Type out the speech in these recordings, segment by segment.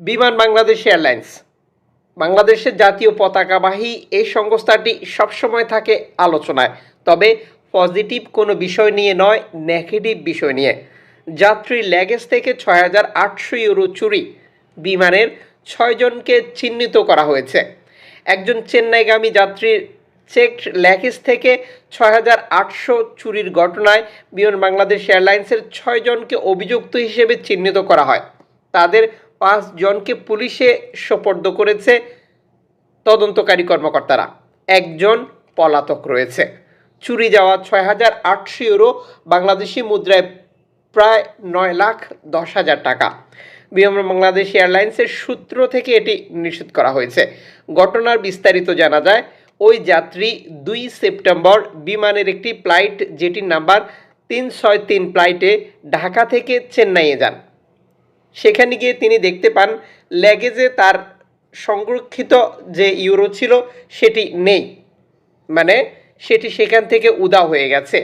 বিমান বাংলাদেশ এয়ারলাইন্স। বাংলাদেশের জাতীয় পতাকাবাহী এই সংস্থাটি সবসময় থাকে আলোচনায়, তবে পজিটিভ কোনো বিষয় নিয়ে নয়, নেগেটিভ বিষয় নিয়ে। যাত্রী ল্যাগেজ থেকে ছয় হাজার আটশো ইউরো চুরি, বিমানের ছয়জনকে চিহ্নিত করা হয়েছে। একজন চেন্নাইগামী যাত্রীর চেক ল্যাগেজ থেকে ছয় হাজার আটশো চুরির ঘটনায় বিমান বাংলাদেশ এয়ারলাইন্সের ছয়জনকে অভিযুক্ত হিসেবে চিহ্নিত করা হয়। তাদের পাঁচজনকে পুলিশে সোপর্দ করেছে তদন্তকারী কর্মকর্তারা। একজন পলাতক রয়েছে। চুরি যাওয়া ছয় হাজার আটশো ইউরো বাংলাদেশি মুদ্রায় প্রায় নয় লাখ দশ হাজার টাকা। বিমান বাংলাদেশ এয়ারলাইন্সের সূত্র থেকে এটি নিশ্চিত করা হয়েছে। ঘটনার বিস্তারিত জানা যায়, ওই যাত্রী দুই সেপ্টেম্বর বিমানের একটি ফ্লাইট, যেটির নাম্বার তিন ছয় তিন ফ্লাইটে ঢাকা থেকে চেন্নাইয়ে যান। সেখানে গিয়ে তিনি দেখতে পান ল্যাগেজে তার সংরক্ষিত যে ইউরো ছিল সেটি নেই। মানে সেটি সেখান থেকে উদা হয়ে গেছে।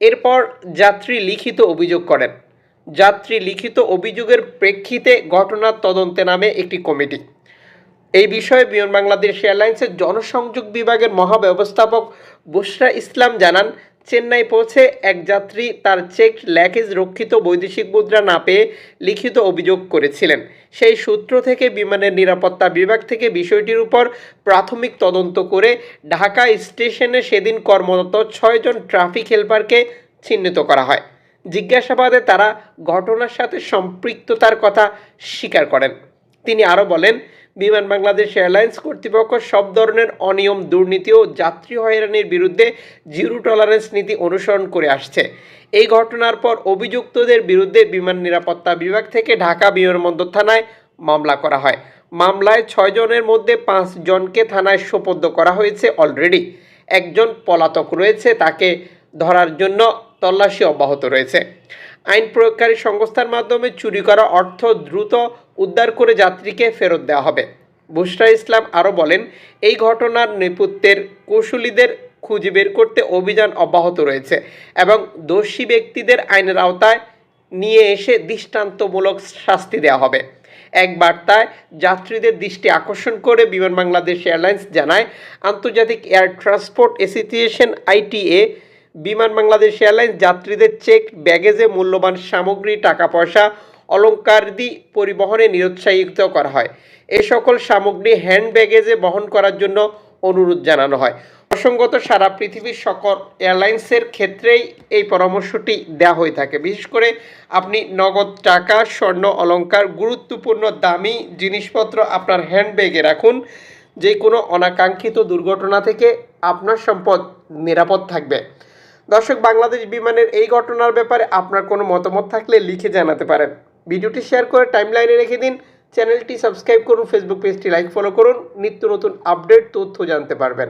এরপর যাত্রী লিখিত অভিযোগ করেন। যাত্রী লিখিত অভিযোগের প্রেক্ষিতে ঘটনার তদন্তে নামে একটি কমিটি। এই বিষয়ে বিমান বাংলাদেশ এয়ারলাইন্সের জনসংযোগ বিভাগের মহাব্যবস্থাপক বুশরা ইসলাম জানান চেন্নাই পৌঁছে এক যাত্রী তার চেক ল্যাকেজ রক্ষিত বৈদেশিক মুদ্রা না পেয়ে লিখিত অভিযোগ করেছিলেন। সেই সূত্র থেকে বিমানের নিরাপত্তা বিভাগ থেকে বিষয়টির উপর প্রাথমিক তদন্ত করে ঢাকা স্টেশনে সেদিন কর্মরত ছয়জন ট্রাফিক হেল্পারকে চিহ্নিত করা হয়। জিজ্ঞাসাবাদে তারা ঘটনার সাথে সম্পৃক্ততার কথা স্বীকার করেন। তিনি আরও বলেন বিমান বাংলাদেশ এয়ারলাইন্স কর্তৃপক্ষ সব ধরনের অনিয়ম, দুর্নীতি ও যাত্রী হয়রানির বিরুদ্ধে জিরো টলারেন্স নীতি অনুসরণ করে আসছে। এই ঘটনার পর অভিযুক্তদের বিরুদ্ধে বিমান নিরাপত্তা বিভাগ থেকে ঢাকা বিমানবন্দর থানায় মামলা করা হয়। মামলায় ছয়জনের মধ্যে পাঁচজনকে থানায় সোপর্দ করা হয়েছে অলরেডি। একজন পলাতক রয়েছে, তাকে ধরার জন্য তল্লাশি অব্যাহত রয়েছে। আইন প্রয়োগকারী সংস্থার মাধ্যমে চুরি করা অর্থ দ্রুত উদ্ধার করে যাত্রীকে ফেরত দেওয়া হবে। বুশরা ইসলাম আরও বলেন, এই ঘটনার নেপথ্যের কৌশলীদের খুঁজে বের করতে অভিযান অব্যাহত রয়েছে এবং দোষী ব্যক্তিদের আইনের আওতায় নিয়ে এসে দৃষ্টান্তমূলক শাস্তি দেওয়া হবে। এক বার্তায়, যাত্রীদের দৃষ্টি আকর্ষণ করে বিমান বাংলাদেশ এয়ারলাইন্স জানায়, আন্তর্জাতিক air transport association ITA Biman Bangladesh airlines যাত্রীদের চেক, ব্যাগেজে মূল্যবান সামগ্রী টাকা পয়সা অলঙ্কারদি পরিবহনে নিরুৎসাহিত করা হয়। এ সকল সামগ্রী হ্যান্ড ব্যাগেজে বহন করার জন্য অনুরোধ জানানো হয়। প্রসঙ্গত, সারা পৃথিবীর সকল এয়ারলাইন্সের ক্ষেত্রেই এই পরামর্শটি দেওয়া হয়ে থাকে। বিশেষ করে আপনি নগদ টাকা, স্বর্ণ অলংকার, গুরুত্বপূর্ণ দামি জিনিসপত্র আপনার হ্যান্ড ব্যাগে রাখুন। যে কোনো অনাকাঙ্ক্ষিত দুর্ঘটনা থেকে আপনার সম্পদ নিরাপদ থাকবে। দর্শক, বাংলাদেশ বিমানের এই ঘটনার ব্যাপারে আপনার কোনো মতামত থাকলে লিখে জানাতে পারেন। ভিডিওটি শেয়ার করে টাইমলাইনে রেখে দিন। চ্যানেলটি সাবস্ক্রাইব করুন ফেসবুক পেজটি লাইক ফলো করুন। নিত্য নতুন আপডেট তথ্য জানতে পারবেন।